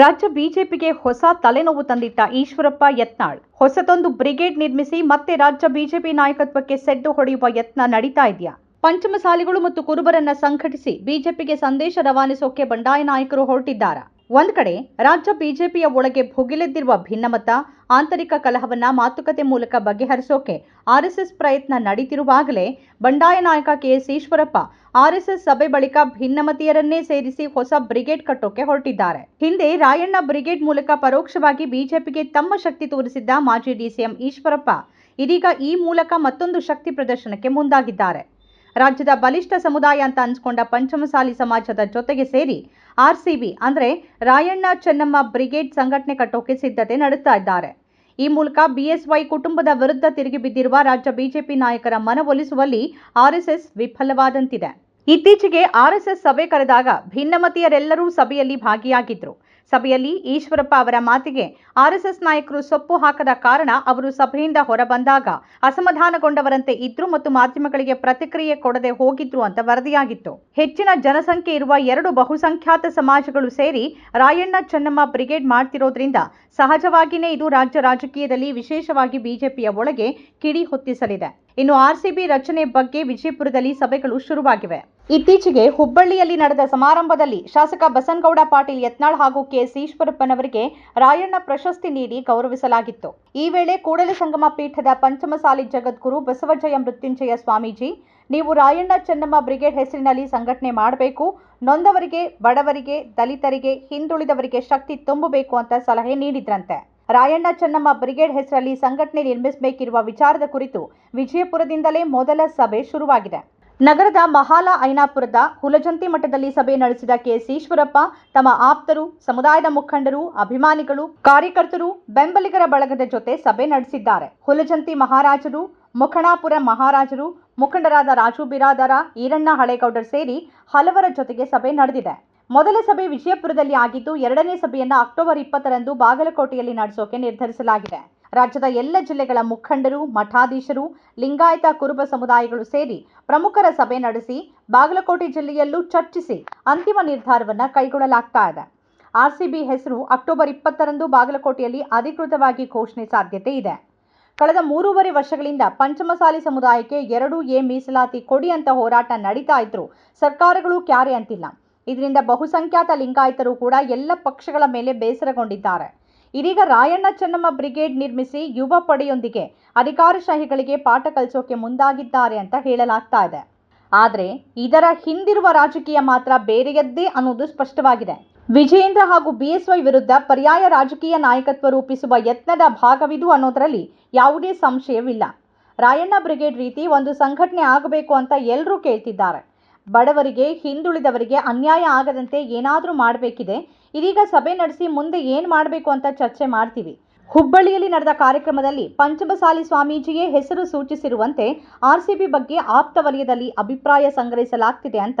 ರಾಜ್ಯ ಬಿಜೆಪಿಗೆ ಹೊಸ ತಲೆನೋವು ತಂದಿಟ್ಟ ಈಶ್ವರಪ್ಪ ಯತ್ನಾಳ್ ಹೊಸದೊಂದು ಬ್ರಿಗೇಡ್ ನಿರ್ಮಿಸಿ ಮತ್ತೆ ರಾಜ್ಯ ಬಿಜೆಪಿ ನಾಯಕತ್ವಕ್ಕೆ ಸೆಡ್ಡು ಹೊಡೆಯುವ ಯತ್ನ ನಡೀತಾ ಇದೆಯಾ? ಪಂಚಮಸಾಲಿಗಳು ಮತ್ತು ಕುರುಬರನ್ನ ಸಂಘಟಿಸಿ ಬಿಜೆಪಿಗೆ ಸಂದೇಶ ರವಾನಿಸೋಕೆ ಬಂಡಾಯ ನಾಯಕರು ಹೊರಟಿದ್ದಾರಾ? ಒಂದ್ ಕಡೆ ರಾಜ್ಯ ಬಿಜೆಪಿಯ ಒಳಗೆ ಭುಗಿಲೆದ್ದಿರುವ ಭಿನ್ನಮತ, ಆಂತರಿಕ ಕಲಹವನ್ನ ಮಾತುಕತೆ ಮೂಲಕ ಬಗೆಹರಿಸೋಕೆ ಆರ್ಎಸ್ಎಸ್ ಪ್ರಯತ್ನ ನಡೀತಿರುವಾಗಲೇ ಬಂಡಾಯ ನಾಯಕ ಕೆಎಸ್ ಈಶ್ವರಪ್ಪ ಆರ್ಎಸ್ಎಸ್ ಸಭೆ ಬಳಿಕ ಭಿನ್ನಮತೀಯರನ್ನೇ ಸೇರಿಸಿ ಹೊಸ ಬ್ರಿಗೇಡ್ ಕಟ್ಟೋಕೆ ಹೊರಟಿದ್ದಾರೆ. ಹಿಂದೆ ರಾಯಣ್ಣ ಬ್ರಿಗೇಡ್ ಮೂಲಕ ಪರೋಕ್ಷವಾಗಿ ಬಿಜೆಪಿಗೆ ತಮ್ಮ ಶಕ್ತಿ ತೋರಿಸಿದ್ದ ಮಾಜಿ ಡಿಸಿಎಂ ಈಶ್ವರಪ್ಪ, ಇದೀಗ ಈ ಮೂಲಕ ಮತ್ತೊಂದು ಶಕ್ತಿ ಪ್ರದರ್ಶನಕ್ಕೆ ಮುಂದಾಗಿದ್ದಾರೆ. ರಾಜ್ಯದ ಬಲಿಷ್ಠ ಸಮುದಾಯ ಅಂತ ಅನ್ಸ್ಕೊಂಡ ಪಂಚಮಸಾಲಿ ಸಮಾಜದ ಜೊತೆಗೆ ಸೇರಿ ಆರ್ ಸಿ ಬಿ ಅಂದ್ರೆ ರಾಯಣ್ಣ ಚೆನ್ನಮ್ಮ ಬ್ರಿಗೇಡ್ ಸಂಘಟನೆ ಕಟ್ಟೋಕೆ ಸಿದ್ಧತೆ ನಡೆಸ್ತಾ ಇದ್ದಾರೆ. ಈ ಮೂಲಕ ಬಿಎಸ್ವೈ ಕುಟುಂಬದ ವಿರುದ್ಧ ತಿರುಗಿ ಬಿದ್ದಿರುವ ರಾಜ್ಯ ಬಿಜೆಪಿ ನಾಯಕರ ಮನವೊಲಿಸುವಲ್ಲಿ ಆರ್ಎಸ್ಎಸ್ ವಿಫಲವಾದಂತಿದೆ. ಇತ್ತೀಚೆಗೆ ಆರ್ಎಸ್ಎಸ್ ಸಭೆ ಕರೆದಾಗ ಭಿನ್ನಮತೀಯರೆಲ್ಲರೂ ಸಭೆಯಲ್ಲಿ ಭಾಗಿಯಾಗಿದ್ರು. ಸಭೆಯಲ್ಲಿ ಈಶ್ವರಪ್ಪ ಅವರ ಮಾತಿಗೆ ಆರ್ಎಸ್ಎಸ್ ನಾಯಕರು ಸೊಪ್ಪು ಹಾಕದ ಕಾರಣ ಅವರು ಸಭೆಯಿಂದ ಹೊರಬಂದಾಗ ಅಸಮಾಧಾನಗೊಂಡವರಂತೆ ಇದ್ರು ಮತ್ತು ಮಾಧ್ಯಮಗಳಿಗೆ ಪ್ರತಿಕ್ರಿಯೆ ಕೊಡದೆ ಹೋಗಿದ್ರು ಅಂತ ವರದಿಯಾಗಿತ್ತು. ಹೆಚ್ಚಿನ ಜನಸಂಖ್ಯೆ ಇರುವ ಎರಡು ಬಹುಸಂಖ್ಯಾತ ಸಮಾಜಗಳು ಸೇರಿ ರಾಯಣ್ಣ ಚೆನ್ನಮ್ಮ ಬ್ರಿಗೇಡ್ ಮಾಡ್ತಿರೋದ್ರಿಂದ ಸಹಜವಾಗಿಯೇ ಇದು ರಾಜ್ಯ ರಾಜಕೀಯದಲ್ಲಿ ವಿಶೇಷವಾಗಿ ಬಿಜೆಪಿಯ ಒಳಗೆ ಕಿಡಿ ಹೊತ್ತಿಸಲಿದೆ. ಇನ್ನು ಆರ್ಸಿಬಿ ರಚನೆ ಬಗ್ಗೆ ವಿಜಯಪುರದಲ್ಲಿ ಸಭೆಗಳು ಶುರುವಾಗಿವೆ. ಇತ್ತೀಚೆಗೆ ಹುಬ್ಬಳ್ಳಿಯಲ್ಲಿ ನಡೆದ ಸಮಾರಂಭದಲ್ಲಿ ಶಾಸಕ ಬಸನಗೌಡ ಪಾಟೀಲ್ ಯತ್ನಾಳ್ ಹಾಗೂ ಕೆಎಸ್ ಈಶ್ವರಪ್ಪನವರಿಗೆ ರಾಯಣ್ಣ ಪ್ರಶಸ್ತಿ ನೀಡಿ ಗೌರವಿಸಲಾಗಿತ್ತು. ಈ ವೇಳೆ ಕೂಡಲ ಸಂಗಮ ಪೀಠದ ಪಂಚಮಸಾಲಿ ಜಗದ್ಗುರು ಬಸವಜಯ ಮೃತ್ಯುಂಜಯ ಸ್ವಾಮೀಜಿ, ನೀವು ರಾಯಣ್ಣ ಚೆನ್ನಮ್ಮ ಬ್ರಿಗೇಡ್ ಹೆಸರಿನಲ್ಲಿ ಸಂಘಟನೆ ಮಾಡಬೇಕು, ನೊಂದವರಿಗೆ, ಬಡವರಿಗೆ, ದಲಿತರಿಗೆ, ಹಿಂದುಳಿದವರಿಗೆ ಶಕ್ತಿ ತುಂಬಬೇಕು ಅಂತ ಸಲಹೆ ನೀಡಿದ್ರಂತೆ. ರಾಯಣ್ಣ ಚೆನ್ನಮ್ಮ ಬ್ರಿಗೇಡ್ ಹೆಸರಲ್ಲಿ ಸಂಘಟನೆ ನಿರ್ಮಿಸಬೇಕಿರುವ ವಿಚಾರದ ಕುರಿತು ವಿಜಯಪುರದಿಂದಲೇ ಮೊದಲ ಸಭೆ ಶುರುವಾಗಿದೆ. ನಗರದ ಮಹಾಲ ಐನಾಪುರದ ಹುಲಜಂತಿ ಮಠದಲ್ಲಿ ಸಭೆ ನಡೆಸಿದ ಕೆಎಸ್ ಈಶ್ವರಪ್ಪ ತಮ್ಮ ಆಪ್ತರು, ಸಮುದಾಯದ ಮುಖಂಡರು, ಅಭಿಮಾನಿಗಳು, ಕಾರ್ಯಕರ್ತರು ಬೆಂಬಲಿಗರ ಬಳಗದ ಜೊತೆ ಸಭೆ ನಡೆಸಿದ್ದಾರೆ. ಹುಲಜಂತಿ ಮಹಾರಾಜರು, ಮುಖಣಾಪುರ ಮಹಾರಾಜರು, ಮುಖಂಡರಾದ ರಾಜು ಬಿರಾದರ, ಈರಣ್ಣ ಹಳೇಗೌಡರ್ ಸೇರಿ ಹಲವರ ಜೊತೆಗೆ ಸಭೆ ನಡೆದಿದೆ. ಮೊದಲ ಸಭೆ ವಿಜಯಪುರದಲ್ಲಿ ಆಗಿದ್ದು ಎರಡನೇ ಸಭೆಯನ್ನ ಅಕ್ಟೋಬರ್ ಇಪ್ಪತ್ತರಂದು ಬಾಗಲಕೋಟೆಯಲ್ಲಿ ನಡೆಸೋಕೆ ನಿರ್ಧರಿಸಲಾಗಿದೆ. ರಾಜ್ಯದ ಎಲ್ಲ ಜಿಲ್ಲೆಗಳ ಮುಖಂಡರು, ಮಠಾಧೀಶರು, ಲಿಂಗಾಯತ ಕುರುಬ ಸಮುದಾಯಗಳು ಸೇರಿ ಪ್ರಮುಖರ ಸಭೆ ನಡೆಸಿ ಬಾಗಲಕೋಟೆ ಜಿಲ್ಲೆಯಲ್ಲೂ ಚರ್ಚಿಸಿ ಅಂತಿಮ ನಿರ್ಧಾರವನ್ನ ಕೈಗೊಳ್ಳಲಾಗ್ತಾ ಇದೆ. ಆರ್ಸಿಬಿ ಹೆಸರು ಅಕ್ಟೋಬರ್ ಇಪ್ಪತ್ತರಂದು ಬಾಗಲಕೋಟೆಯಲ್ಲಿ ಅಧಿಕೃತವಾಗಿ ಘೋಷಣೆ ಸಾಧ್ಯತೆ ಇದೆ. ಕಳೆದ ಮೂರುವರೆ ವರ್ಷಗಳಿಂದ ಪಂಚಮಸಾಲಿ ಸಮುದಾಯಕ್ಕೆ ಎರಡು ಎ ಮೀಸಲಾತಿ ಕೊಡಿ ಅಂತ ಹೋರಾಟ ನಡೀತಾ ಇದ್ರು ಸರ್ಕಾರಗಳು ಕ್ಯಾರೆ ಅಂತಿಲ್ಲ. ಇದರಿಂದ ಬಹುಸಂಖ್ಯಾತ ಲಿಂಗಾಯತರು ಕೂಡ ಎಲ್ಲ ಪಕ್ಷಗಳ ಮೇಲೆ ಬೇಸರಗೊಂಡಿದ್ದಾರೆ. ಇದೀಗ ರಾಯಣ್ಣ ಚೆನ್ನಮ್ಮ ಬ್ರಿಗೇಡ್ ನಿರ್ಮಿಸಿ ಯುವ ಪಡೆಯೊಂದಿಗೆ ಅಧಿಕಾರಶಾಹಿಗಳಿಗೆ ಪಾಠ ಕಲಿಸೋಕೆ ಮುಂದಾಗಿದ್ದಾರೆ ಅಂತ ಹೇಳಲಾಗ್ತಾ ಇದೆ. ಆದರೆ ಇದರ ಹಿಂದಿರುವ ರಾಜಕೀಯ ಮಾತ್ರ ಬೇರೆಯದ್ದೇ ಅನ್ನೋದು ಸ್ಪಷ್ಟವಾಗಿದೆ. ವಿಜಯೇಂದ್ರ ಹಾಗೂ ಬಿಎಸ್ವೈ ವಿರುದ್ಧ ಪರ್ಯಾಯ ರಾಜಕೀಯ ನಾಯಕತ್ವ ರೂಪಿಸುವ ಯತ್ನದ ಭಾಗವಿದು ಅನ್ನೋದರಲ್ಲಿ ಯಾವುದೇ ಸಂಶಯವಿಲ್ಲ. ರಾಯಣ್ಣ ಬ್ರಿಗೇಡ್ ರೀತಿ ಒಂದು ಸಂಘಟನೆ ಆಗಬೇಕು ಅಂತ ಎಲ್ಲರೂ ಕೇಳ್ತಿದ್ದಾರೆ. ಬಡವರಿಗೆ, ಹಿಂದುಳಿದವರಿಗೆ ಅನ್ಯಾಯ ಆಗದಂತೆ ಏನಾದರೂ ಮಾಡಬೇಕಿದೆ. ಇದೀಗ ಸಭೆ ನಡೆಸಿ ಮುಂದೆ ಏನು ಮಾಡಬೇಕು ಅಂತ ಚರ್ಚೆ ಮಾಡ್ತೀವಿ. ಹುಬ್ಬಳ್ಳಿಯಲ್ಲಿ ನಡೆದ ಕಾರ್ಯಕ್ರಮದಲ್ಲಿ ಪಂಚಮಸಾಲಿ ಸ್ವಾಮೀಜಿಯೇ ಹೆಸರು ಸೂಚಿಸಿರುವಂತೆ ಆರ್ಸಿಬಿ ಬಗ್ಗೆ ಆಪ್ತ ವಲಯದಲ್ಲಿ ಅಭಿಪ್ರಾಯ ಸಂಗ್ರಹಿಸಲಾಗ್ತಿದೆ ಅಂತ